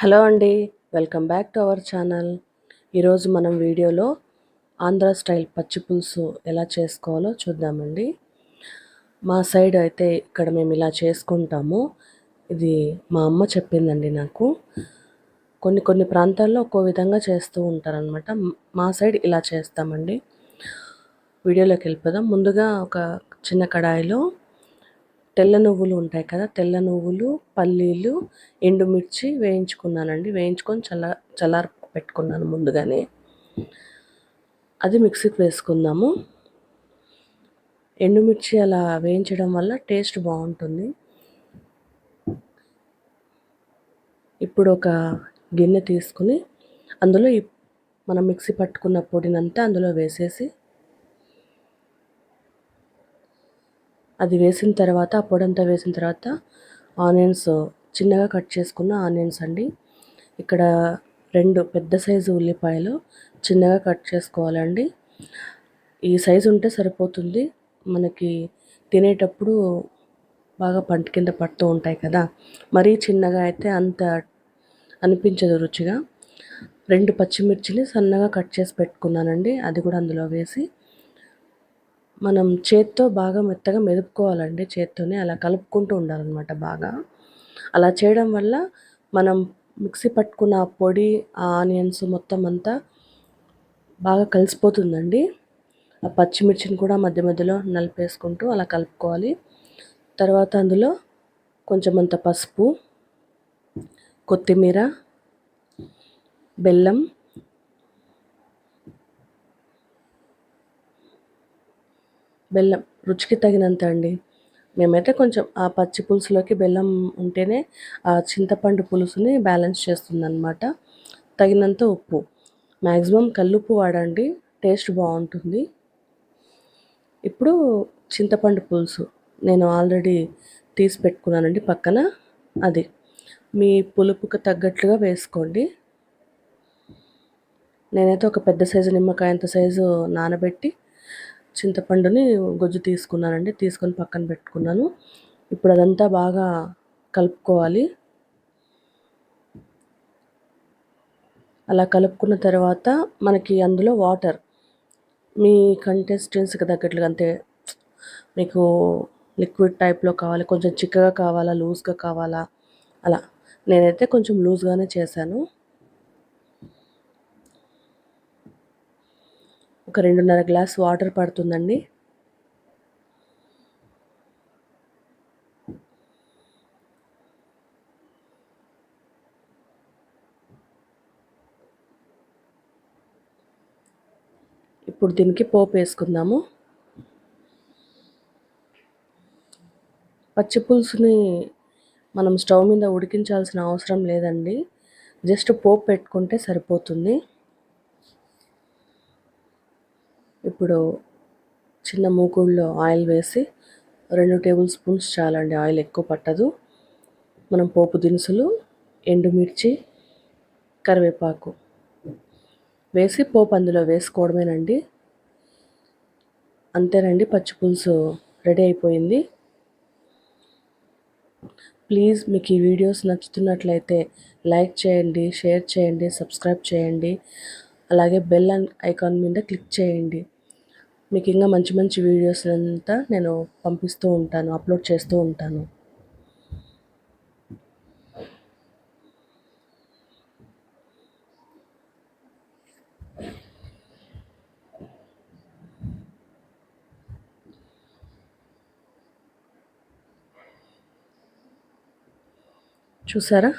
Hello అండి welcome back to our channel. ఈరోజు మనం వీడియోలో ఆంధ్ర స్టైల్ పచ్చి పులుసు ఎలా చేసుకోవాలో చూద్దామండి. మా సైడ్ అయితే ఇక్కడ మేము ఇలా చేసుకుంటాము. ఇది మా అమ్మ చెప్పిందండి నాకు. కొన్ని కొన్ని ప్రాంతాల్లో ఒక్కో విధంగా చేస్తూ ఉంటారనమాట మా సైడ్ ఇలా చేస్తామండి. వీడియోలోకి వెళ్ళిపోదాం. ముందుగా ఒక చిన్న కడాయిలో తెల్ల నువ్వులు ఉంటాయి కదా తెల్ల నువ్వులు పల్లీలు ఎండుమిర్చి వేయించుకున్నానండి. వేయించుకొని చల్ల చల్లార పెట్టుకున్నాను ముందుగానే. అది మిక్సీకి వేసుకుందాము. ఎండుమిర్చి అలా వేయించడం వల్ల టేస్ట్ బాగుంటుంది. ఇప్పుడు ఒక గిన్నె తీసుకుని అందులో మనం మిక్సీ పట్టుకున్న పొడినంతా అందులో వేసేసి అది వేసిన తర్వాత ఆ వేసిన తర్వాత ఆనియన్స్ చిన్నగా కట్ చేసుకున్న ఆనియన్స్ అండి. ఇక్కడ రెండు పెద్ద సైజు ఉల్లిపాయలు చిన్నగా కట్ చేసుకోవాలండి. ఈ సైజు ఉంటే సరిపోతుంది. మనకి తినేటప్పుడు బాగా పంట కింద పడుతూ ఉంటాయి కదా. మరీ చిన్నగా అయితే అంత అనిపించదు రుచిగా. రెండు పచ్చిమిర్చిని సన్నగా కట్ చేసి పెట్టుకున్నానండి. అది కూడా అందులో వేసి మనం చేత్తో బాగా మెత్తగా మెదుపుకోవాలండి చేత్తోనే అలా కలుపుకుంటూ ఉండాలన్నమాట బాగా. అలా చేయడం వల్ల మనం మిక్సీ పట్టుకున్న పొడి ఆ ఆనియన్స్ మొత్తం అంతా బాగా కలిసిపోతుందండి. ఆ పచ్చిమిర్చిని కూడా మధ్య మధ్యలో నలిపేసుకుంటూ అలా కలుపుకోవాలి. తర్వాత అందులో కొంచెం అంత పసుపు కొత్తిమీర బెల్లం బెల్లం రుచికి తగినంత అండి. మేమైతే కొంచెం ఆ పచ్చి పులుసులోకి బెల్లం ఉంటేనే ఆ చింతపండు పులుసుని బ్యాలెన్స్ చేస్తుందన్నమాట. తగినంత ఉప్పు. మ్యాక్సిమం కల్లుప్పు వాడండి టేస్ట్ బాగుంటుంది. ఇప్పుడు చింతపండు పులుసు. నేను ఆల్రెడీ తీసి పెట్టుకున్నానండి పక్కన. అది. మీ పులుపుకు తగ్గట్లుగా వేసుకోండి. నేనైతే ఒక పెద్ద సైజు నిమ్మకాయ అంత సైజు నానబెట్టి చింతపండుని గుజ్జు తీసుకున్నానండి తీసుకొని పక్కన పెట్టుకున్నాను. ఇప్పుడు అదంతా బాగా కలుపుకోవాలి. అలా కలుపుకున్న తర్వాత మనకి అందులో వాటర్ మీ కంటెస్టెన్స్కి తగ్గట్లుగా అంతే మీకు లిక్విడ్ టైప్లో కావాలి కొంచెం చిక్కగా కావాలా లూజ్గా కావాలా అలా. నేనైతే కొంచెం లూజ్గానే చేశాను. ఒక రెండున్నర గ్లాస్ వాటర్ పడుతుందండి. ఇప్పుడు దీనికి పోపు వేసుకుందాము. పచ్చి పులుసుని మనం స్టవ్ మీద ఉడికించాల్సిన అవసరం లేదండి. జస్ట్ పోపు పెట్టుకుంటే సరిపోతుంది. ఇప్పుడు చిన్న మూకుడులో ఆయిల్ వేసి రెండు టేబుల్ స్పూన్స్ చాలండి ఆయిల్ ఎక్కువ పట్టదు. మనం పోపు దినుసులు ఎండుమిర్చి కరివేపాకు వేసి పోపు అందులో వేసుకోవడమేనండి. అంతేనండి పచ్చి పులుసు రెడీ అయిపోయింది. ప్లీజ్ మీకు ఈ వీడియోస్ నచ్చుతున్నట్లయితే లైక్ చేయండి షేర్ చేయండి సబ్స్క్రైబ్ చేయండి. అలాగే బెల్ ఐకాన్ మీద క్లిక్ చేయండి. మీకు ఇంకా మంచి మంచి వీడియోస్ అంతా నేను పంపిస్తూ ఉంటాను అప్లోడ్ చేస్తూ ఉంటాను. చూసారా?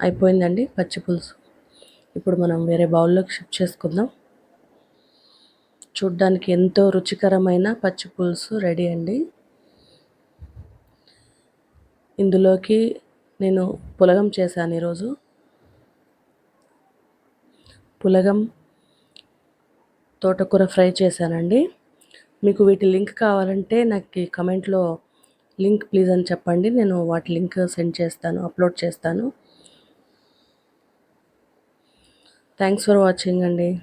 అయిపోయిందండి పచ్చి పులుసు. ఇప్పుడు మనం వేరే బౌల్లోకి షిఫ్ట్ చేసుకుందాం. చూడ్డానికి ఎంతో రుచికరమైన పచ్చి పులుసు రెడీ అండి. ఇందులోకి నేను పులగం చేశాను ఈరోజు. పులగం తోటకూర ఫ్రై చేశానండి. మీకు వీటి లింక్ కావాలంటే నాకు కమెంట్లో లింక్ ప్లీజ్ అని చెప్పండి. నేను వాటి లింక్ సెండ్ చేస్తాను అప్లోడ్ చేస్తాను. థ్యాంక్స్ ఫర్ వాచింగ్ అండి.